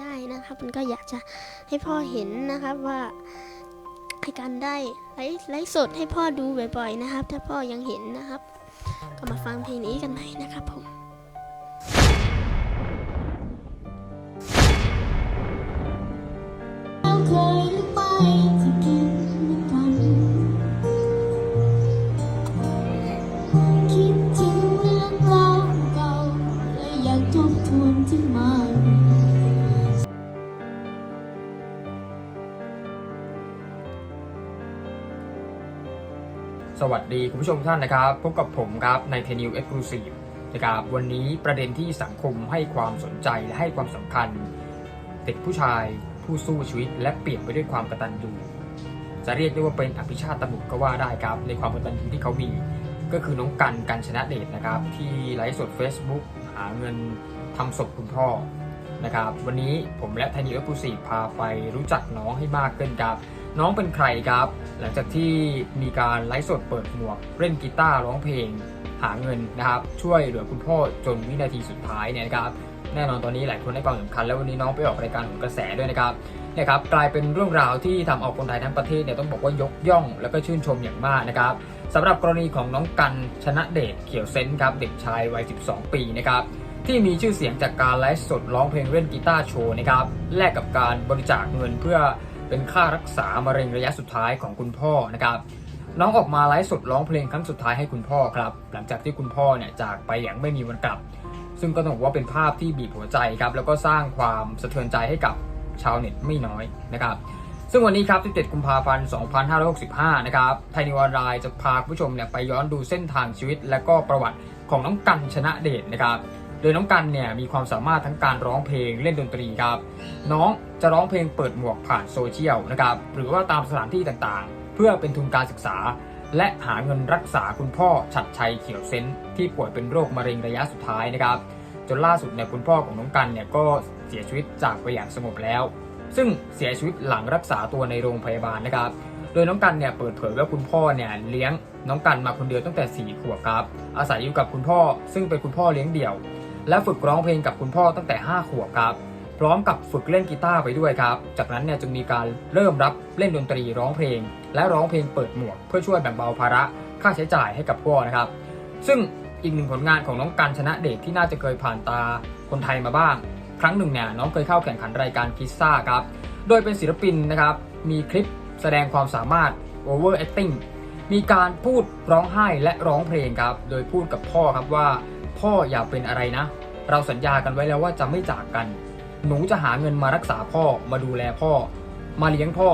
ได้นะครับ มันก็อยากจะให้พ่อเห็นนะครับว่าให้กันได้ไลฟ์สดให้พ่อดูบ่อย ๆนะครับ ถ้าพ่อยังเห็นนะครับ ก็มาฟังเพลงนี้กันใหม่นะครับผมเคยหรือไปที่กินด้วยกันคิดถึงเรื่องราวเก่าเลยอยากทบทวนที่มัน สวัสดีคุณผู้ชมท่านนะครับ พบกับผมครับในเทนิวเอ็กซ์คลูซีฟนะครับวันนี้ประเด็นที่สังคมให้ความสนใจและให้ความสำคัญ เด็กผู้ชายผู้สู้ชีวิต และเปลี่ยนไปด้วยความกระตัญญูจะเรียกได้ว่าเป็นอภิชาติตบุตรก็ว่าได้ครับในความกระตัญญูที่เขามี ก็คือน้องกันกันชนะเดชนะครับ ที่ไลฟ์สด Facebook หาเงินทำศพคุณพ่อนะครับ วันนี้ผมและไทนิวเอ็กซ์คลูซีฟพาไปรู้จักน้องให้มากขึ้นครับ น้องเป็นใครครับ หลังจากที่มีการไลฟ์สดเปิดหมวก เล่นกีตาร์ร้องเพลง หาเงินนะครับ ช่วยเหลือคุณพ่อจนวินาทีสุดท้ายเนี่ยครับแน่นอนตอนนี้หลายคนให้ความสำคัญแล้ววันนี้น้องไปออกรายการของกระแสด้วยนะครับเนี่ยครับกลายเป็นเรื่องราวที่ทำเอาคนไทยทั้งประเทศเนี่ยต้องบอกว่ายกย่องแล้วก็ชื่นชมอย่างมากนะครับสำหรับกรณีของน้องกันชนะเดชเขียวเซนต์ครับเด็กชายวัย 12 ปีนะครับที่มีชื่อเสียงจากการไลฟ์สดร้องเพลงเล่นกีตาร์โชว์นะครับแลกกับการบริจาคเงินเพื่อ เป็นค่ารักษามะเร็งระยะสุดท้ายของคุณพ่อนะครับ น้องออกมาไลฟ์สดร้องเพลงครั้งสุดท้ายให้คุณพ่อครับ หลังจากที่คุณพ่อเนี่ยจากไปอย่างไม่มีวันกลับ ซึ่งก็ต้องบอกว่าเป็นภาพที่บีบหัวใจครับ แล้วก็สร้างความสะเทือนใจให้กับชาวเน็ตไม่น้อยนะครับ ซึ่งวันนี้ครับ 17 กุมภาพันธ์ 2565 นะครับไทยนิวออนไลน์จะพาผู้ชมเนี่ยไปย้อนดูเส้นทางชีวิต และก็ประวัติของน้องกันชนะเดชนะครับ ดยน้องกันเนี่ยมีความสามารถทั้งการร้องเพลงเล่นดนตรีครับ น้องจะร้องเพลงเปิดหมวกผ่านโซเชียลนะครับหรือว่าตามสถานที่ต่างๆ เพื่อเป็นทุนการศึกษา และหาเงินรักษาคุณพ่อชัดชัยเขียวเซนที่ป่วยเป็นโรคมะเร็งระยะสุดท้ายนะครับ จนล่าสุดเนี่ยคุณพ่อของน้องกันเนี่ยก็เสียชีวิตจากไปอย่างสงบแล้ว ซึ่งเสียชีวิตหลังรักษาตัวในโรงพยาบาลนะครับ โดยน้องกันเนี่ยเปิดเผยว่าคุณพ่อเนี่ยเลี้ยงน้องกันมาคนเดียวตั้งแต่4ขวบครับอาศัยอยู่กับคุณพ่อซึ่งเป็นคุณพ่อเลี้ยงเดี่ยว และฝึกร้องเพลงกับคุณพ่อตั้งแต่ 5 ขวบครับ พร้อมกับฝึกเล่นกีตาร์ไปด้วยครับ จากนั้นเนี่ยจึงมีการเริ่มรับเล่นดนตรีร้องเพลง และร้องเพลงเปิดหมวก เพื่อช่วยแบ่งเบาภาระค่าใช้จ่ายให้กับพ่อนะครับ ซึ่งอีกหนึ่งผลงานของน้องกันชนะเดชที่น่าจะเคยผ่านตาคนไทยมาบ้าง ครั้งหนึ่งเนี่ยน้องเคยเข้าแข่งขันรายการคิสซ่าครับ โดยเป็นศิลปินนะครับมีคลิปแสดงความสามารถ over acting มีการพูดร้องไห้และร้องเพลงครับ โดยพูดกับพ่อครับว่า พ่ออย่าเป็นอะไรนะ เราสัญญากันไว้แล้วว่าจะไม่จากกัน หนูจะหาเงินมารักษาพ่อมาดูแลพ่อ มาเลี้ยงพ่อ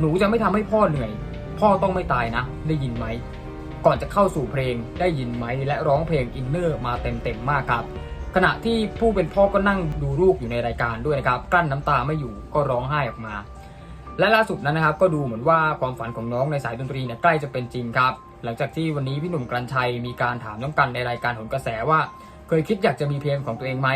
หนูจะไม่ทำให้พ่อเหนื่อย พ่อต้องไม่ตายนะ ได้ยินไหม ก่อนจะเข้าสู่เพลงได้ยินไหมและร้องเพลงอินเนอร์มาเต็มๆมากครับ ขณะที่ผู้เป็นพ่อก็นั่งดูลูกอยู่ในรายการด้วยนะครับกลั้นน้ำตาไม่อยู่ก็ร้องไห้ออกมา และล่าสุดนั้นนะครับก็ดูเหมือนว่าความฝันของน้องในสายดนตรีเนี่ยใกล้จะเป็นจริงครับ หลังจากที่วันนี้พี่หนุ่มกรันชัยมีการถามน้องกันในรายการหนกระแสว่า เคยคิดอยากจะมีเพลงของตัวเองไหม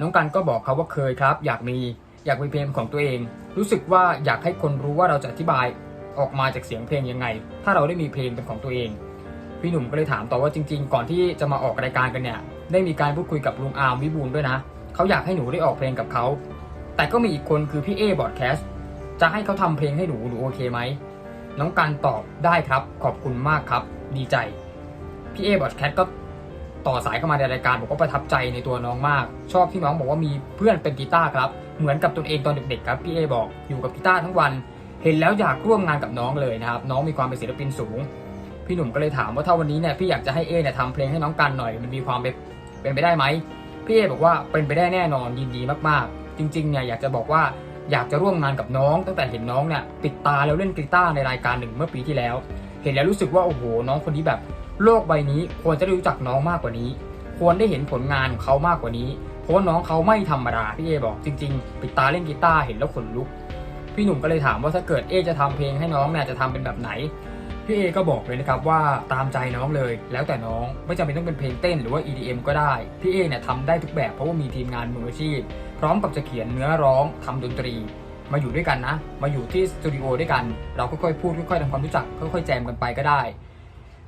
น้องกันก็บอกเขาว่าเคยครับ อยากมีอยากมีเพลงของตัวเอง รู้สึกว่าอยากให้คนรู้ว่าเราจะอธิบายออกมาจากเสียงเพลงยังไง ถ้าเราได้มีเพลงเป็นของตัวเอง พี่หนุ่มก็เลยถามต่อว่าจริง ๆ ก่อนที่จะมาออกรายการกันเนี่ยได้มีการพูดคุยกับลุงอาร์มวิบูลด้วยนะเขาอยากให้หนูได้ออกเพลงกับเขาแต่ก็มีอีกคนคือพี่เอบอดแคสจะให้เขาทำเพลงให้หนูหนูโอเคไหม น้องกันตอบได้ครับ ขอบคุณมากครับ ดีใจ พี่เอบอดแคสต์ก็ต่อสายเข้ามาในรายการบอกว่าประทับใจในตัวน้องมาก ชอบที่น้องบอกว่ามีเพื่อนเป็นกีตาร์ครับ เหมือนกับตนเองตอนเด็กๆครับพี่เอบอกอยู่กับกีตาร์ทั้งวัน เห็นแล้วอยากร่วมงานกับน้องเลยนะครับ น้องมีความเป็นศิลปินสูง พี่หนุ่มก็เลยถามว่าถ้าวันนี้เนี่ยพี่อยากจะให้เอเนี่ยทำเพลงให้น้องกันหน่อย มันมีความเป็นไปได้ไหมพี่เอบอกว่าเป็นไปได้แน่นอนยินดีมากๆ จริงๆเนี่ยอยากจะบอกว่า อยากจะร่วมงานกับน้อง ตั้งแต่เห็นน้องเนี่ยปิดตาแล้วเล่นกีตาร์ในรายการหนึ่งเมื่อปีที่แล้ว เห็นแล้วรู้สึกว่าโอ้โหน้องคนนี้แบบโลกใบนี้ควรจะได้รู้จักน้องมากกว่านี้ ควรได้เห็นผลงานของเขามากกว่านี้ เพราะว่าน้องเขาไม่ธรรมดาพี่เอบอกจริง ๆ ปิดตาเล่นกีตาร์เห็นแล้วขนลุก พี่หนุ่มก็เลยถามว่าถ้าเกิดเอจะทำเพลงให้น้องเนี่ยจะทำเป็นแบบไหนพี่เอก็บอกเลยนะครับว่าตามใจน้องเลย แล้วแต่น้องไม่จำเป็นต้องเป็นเพลงเต้นหรือว่า EDM ก็ได้พี่เอเนี่ยทำได้ทุกแบบเพราะว่ามีทีมงานมืออาชีพ พร้อมกับจะเขียนเนื้อร้องทำดนตรี มาอยู่ด้วยกันนะ มาอยู่ที่สตูดิโอด้วยกัน เราค่อยๆพูดค่อยๆทำความรู้จักค่อยๆแจมกันไปก็ได้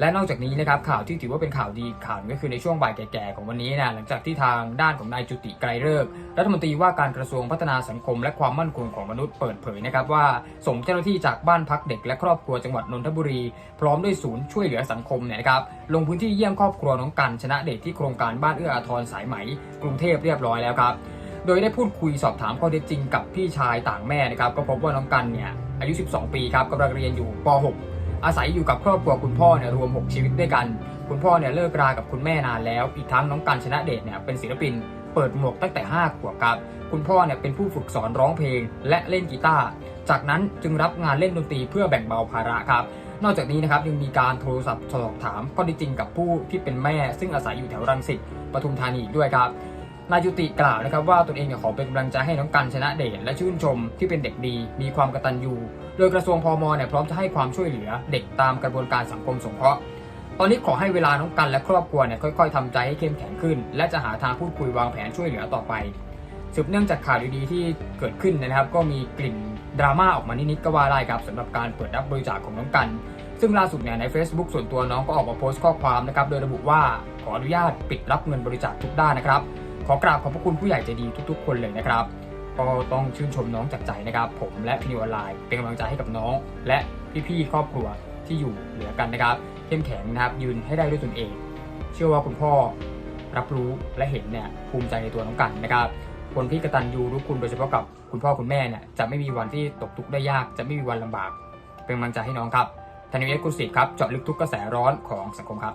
และนอกจากนี้นะครับข่าวที่ถือว่าเป็นข่าวดีข่าวก็คือในช่วงบ่ายแก่ๆของวันนี้นะหลังจากที่ทางด้านของนายจุติไกรเลิกรัฐมนตรีว่าการกระทรวงพัฒนาสังคม และความมั่นคงของมนุษย์เปิดเผยนะครับว่าส่งเจ้าหน้าที่จากบ้านพักเด็กและครอบครัวจังหวัดนนทบุรี พร้อมด้วยศูนย์ช่วยเหลือสังคมเนี่ยนะครับลงพื้นที่เยี่ยมครอบครัวน้องกันชนะเดชที่โครงการบ้านเอื้ออาทรสายไหม กรุงเทพเรียบร้อยแล้วครับ โดยได้พูดคุยสอบถามข้อเท็จจริงกับพี่ชายต่างแม่นะครับก็พบว่าน้องกันเนี่ยอายุ 12 ปีครับกำลังเรียนอยู่ป .6 อาศัยอยู่กับครอบครัวคุณพ่อเนี่ยรวม 6 ชีวิตด้วยกัน คุณพ่อเนี่ยเลิกรากับคุณแม่นานแล้ว อีกทั้งน้องกันชนะเดชเนี่ยเป็นศิลปินเปิดหมวกตั้งแต่ 5 ขวบครับ คุณพ่อเนี่ยเป็นผู้ฝึกสอนร้องเพลงและเล่นกีตาร์ จากนั้นจึงรับงานเล่นดนตรีเพื่อแบ่งเบาภาระครับ นอกจากนี้นะครับยังมีการโทรศัพท์สอบถามข้อเท็จจริงกับผู้ที่เป็นแม่ ซึ่งอาศัยอยู่แถวรังสิตปทุมธานีอีกด้วยครับ นายยุติกล่าวนะครับว่าตนเองเนี่ยขอเป็นกำลังใจให้น้องกันชนะเดชและชื่นชมที่เป็นเด็กดี มีความกตัญญูโดยกระทรวงพมเนี่ยพร้อมจะให้ความช่วยเหลือเด็กตามกระบวนการสังคมสงเคราะห์ตอนนี้ขอให้เวลาน้องกันและครอบครัวเนี่ยค่อยๆทำใจให้เข้มแข็งขึ้น และจะหาทางพูดคุยวางแผนช่วยเหลือต่อไปสืบเนื่องจากข่าวดีๆที่เกิดขึ้นนะครับ ก็มีกลิ่นดราม่าออกมานิดๆก็ว่าได้ครับสำหรับการเปิดรับบริจาคของน้องกัน ซึ่งล่าสุดเนี่ยใน Facebook ส่วนตัวน้องก็ออกมาโพสต์ข้อความนะครับโดยระบุว่าขออนุญาตปิดรับเงินบริจาคทุกด้านนะครับ อกราบขอบพระคุณผู้ใหญ่ใจดีทุกๆ คนเลยนะครับ ก็ต้องชื่นชมน้องจากใจนะครับ ผมและพีนิวออนไลน์เป็นกำลังใจให้กับน้อง และพี่ๆครอบครัวที่อยู่เหลือกันนะครับ เข้มแข็งนะครับยืนให้ได้ด้วยตนเอง เชื่อว่าคุณพ่อรับรู้และเห็นเนี่ยภูมิใจในตัวน้องกันนะครับ คนที่กระตัญญูรู้คุณโดยเฉพาะกับคุณพ่อคุณแม่เนี่ยจะไม่มีวันที่ตกทุกข์ได้ยาก จะไม่มีวันลำบาก เป็นกำลังใจให้น้องครับธนิเวศกุลศิษย์ครับเจาะลึกทุกกระแสร้อนของสังคมครับ